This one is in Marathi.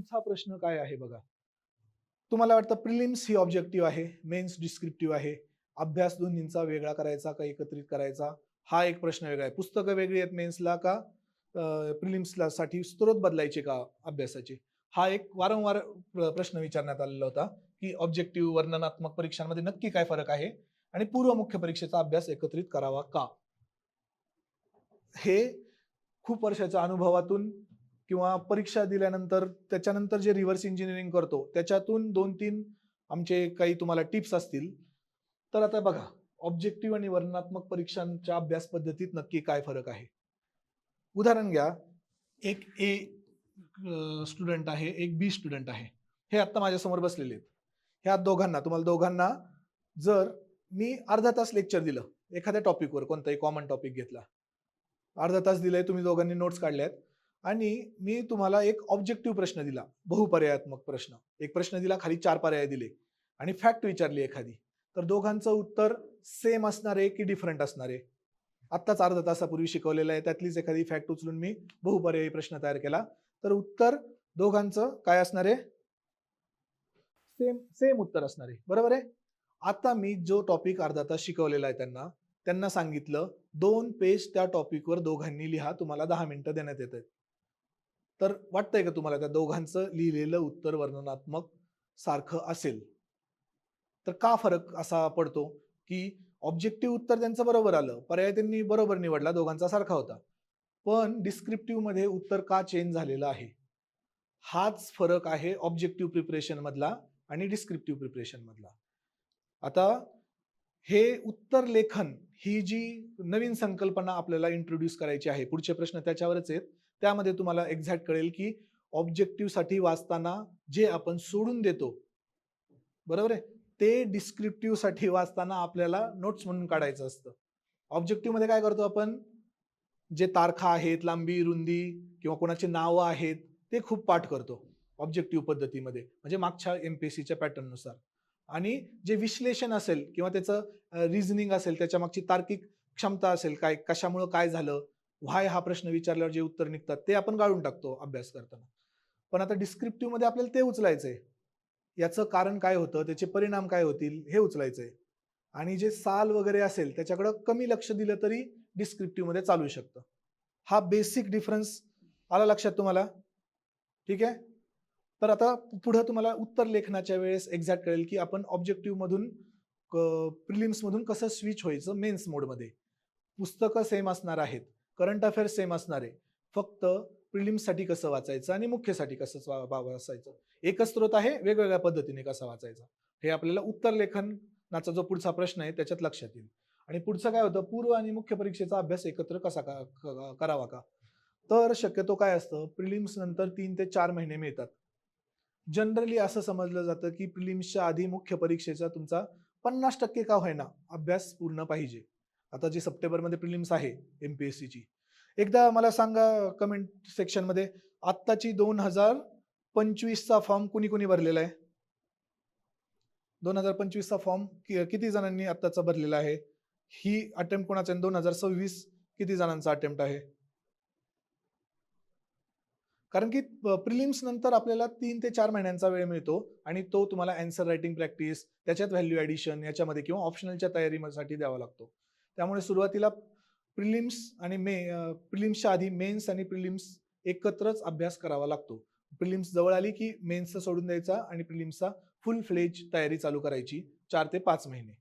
पुढचा प्रश्न काय आहे बघा? तुम्हाला वाटतं प्रिलिम्स ही ऑब्जेक्टिव्ह आहे मेन्स डिस्क्रिप्टिव्ह आहे अभ्यास दोन्हींचा वेगळा करायचा का एकत्रित करायचा? हा एक प्रश्न वेगळा आहे. पुस्तकं वेगळी आहेत मेन्सला का प्रिलिम्सला साठी स्त्रोत बदलायचे का अभ्यासाचे? हा एक वारंवार प्रश्न विचारण्यात आलेला होता की ऑब्जेक्टिव्ह वर्णनात्मक परीक्षांमध्ये नक्की काय फरक आहे आणि पूर्व मुख्य परीक्षेचा अभ्यास एकत्रित करावा का? हे खूप वर्षाच्या अनुभवातून किंवा परीक्षा दिल्यानंतर त्याच्यानंतर जे रिव्हर्स इंजिनिअरिंग करतो त्याच्यातून दोन तीन आमचे काही तुम्हाला टिप्स असतील. तर आता बघा ऑब्जेक्टिव्ह आणि वर्णनात्मक परीक्षांच्या अभ्यास पद्धतीत नक्की काय फरक आहे? उदाहरण घ्या एक ए स्टुडंट आहे एक बी स्टुडंट आहे. हे आत्ता माझ्यासमोर बसलेले आहेत. ह्या दोघांना तुम्हाला दोघांना जर मी अर्धा तास लेक्चर दिलं एखाद्या टॉपिकवर कोणताही कॉमन टॉपिक घेतला. अर्धा तास दिलाय तुम्ही दोघांनी नोट्स काढल्यात. आणि मी तुम्हाला एक ऑब्जेक्टिव्ह प्रश्न दिला बहुपर्यायात्मक प्रश्न. एक प्रश्न दिला खाली चार पर्याय दिले आणि फॅक्ट विचारली एखादी. तर दोघांचं उत्तर सेम असणार आहे की डिफरंट असणार? आहे आत्ताच अर्धा तासापूर्वी शिकवलेलं आहे त्यातलीच एखादी फॅक्ट उचलून मी बहुपर्यायी प्रश्न तयार केला. तर उत्तर दोघांचं काय असणार? आहे सेम सेम उत्तर असणार. आहे बरोबर आहे? आता मी जो टॉपिक अर्धा तास शिकवलेला आहे त्यांना त्यांना सांगितलं दोन पेज त्या टॉपिकवर दोघांनी लिहा तुम्हाला दहा मिनिटं देण्यात येत आहेत. तर वाटतंय का तुम्हाला त्या दोघांचं लिहिलेलं उत्तर वर्णनात्मक सारखं असेल? तर का फरक असा पडतो की ऑब्जेक्टिव्ह उत्तर त्यांचं बरोबर आलं पर्याय त्यांनी बरोबर निवडला दोघांचा सारखा होता. पण डिस्क्रिप्टिव्हमध्ये उत्तर का चेंज झालेलं आहे? हाच फरक आहे ऑब्जेक्टिव्ह प्रिपरेशन मधला आणि डिस्क्रिप्टिव्ह प्रिपरेशन मधला. आता हे उत्तर लेखन ही जी नवीन संकल्पना आपल्याला इंट्रोड्यूस करायची आहे पुढचे प्रश्न त्याच्यावरच आहेत. त्यामध्ये तुम्हाला एक्झॅक्ट कळेल की ऑब्जेक्टिव्हसाठी वाचताना जे आपण सोडून देतो बरोबर आहे? ते डिस्क्रिप्टिव्हसाठी वाचताना आपल्याला नोट्स म्हणून काढायचं असतं. ऑब्जेक्टिव्हमध्ये काय करतो आपण? जे तारखा आहेत लांबी रुंदी किंवा कोणाची नावं आहेत ते खूप पाठ करतो. ऑब्जेक्टिव्ह पद्धतीमध्ये. म्हणजे मागच्या एम पी सीच्या पॅटर्ननुसार आणि जे विश्लेषण असेल किंवा त्याचं रिझनिंग असेल त्याच्या मागची तार्किक क्षमता असेल काय कशामुळं काय झालं व्हाय हा प्रश्न विचारल्यावर जे उत्तर निघतात ते आपण गाळून टाकतो अभ्यास करताना. पण आता डिस्क्रिप्टिव्हमध्ये आपल्याला ते उचलायचंय. याचं कारण काय होतं त्याचे परिणाम काय होतील हे उचलायचंय. आणि जे साल वगैरे असेल त्याच्याकडं कमी लक्ष दिलं तरी डिस्क्रिप्टिव्हमध्ये चालू शकतं. हा बेसिक डिफरन्स आला लक्षात तुम्हाला? ठीक आहे? तर आता पुढे तुम्हाला उत्तर लेखनाच्या वेळेस एक्झॅक्ट कळेल की आपण ऑब्जेक्टिव्ह मधून प्रिलिम्स मधून कसं स्विच व्हायचं मेन्स मोडमध्ये पुस्तकं सेम असणार आहेत करंट अफेअर्स सेम असणार आहे. फक्त प्रिलिम्ससाठी कसं वाचायचं आणि मुख्यसाठी कसं वाचायचं. एकच स्रोत आहे वेगवेगळ्या पद्धतीने कसा वाचायचा. हे आपल्याला उत्तर लेखनाचा जो पुढचा प्रश्न आहे त्याच्यात लक्षात येईल. आणि पुढचं काय होतं पूर्व आणि मुख्य परीक्षेचा अभ्यास एकत्र कसा का- करावा का? तर शक्यतो काय असतं प्रिलिम्स नंतर तीन ते चार महिने मिळतात. जनरली असं समजलं जातं की प्रिलिम्सच्या आधी मुख्य परीक्षेचा तुमचा पन्नास टक्के का होईना अभ्यास पूर्ण पाहिजे. आता जी सप्टेंबरमध्ये प्रिलिम्स आहे एम पी एस सीची एकदा मला सांगा कमेंट सेक्शनमध्ये आत्ताची दोन हजार पंचवीसचा फॉर्म कुणी कुणी भरलेला आहे? दोन हजार पंचवीसचा फॉर्म किती जणांनी आत्ताचा भरलेला आहे? ही अटेम्प्ट कोणाचा दोन हजार सव्वीस किती जणांचा अटेम्प्ट आहे? कारण की प्रिलिम्स नंतर आपल्याला तीन ते चार महिन्यांचा वेळ मिळतो आणि तो तुम्हाला अँसर रायटिंग प्रॅक्टिस त्याच्यात व्हॅल्यू ॲडिशन याच्यामध्ये किंवा ऑप्शनलच्या तयारीसाठी द्यावा लागतो. त्यामुळे सुरुवातीला प्रिलिम्स आणि मे प्रिलिम्सच्या आधी मेन्स आणि प्रिलिम्स एकत्रच अभ्यास करावा लागतो. प्रिलिम्स जवळ आली की मेन्सचा सोडून द्यायचा आणि प्रिलिम्सचा फुल फ्लेज तयारी चालू करायची चार ते पाच महिने.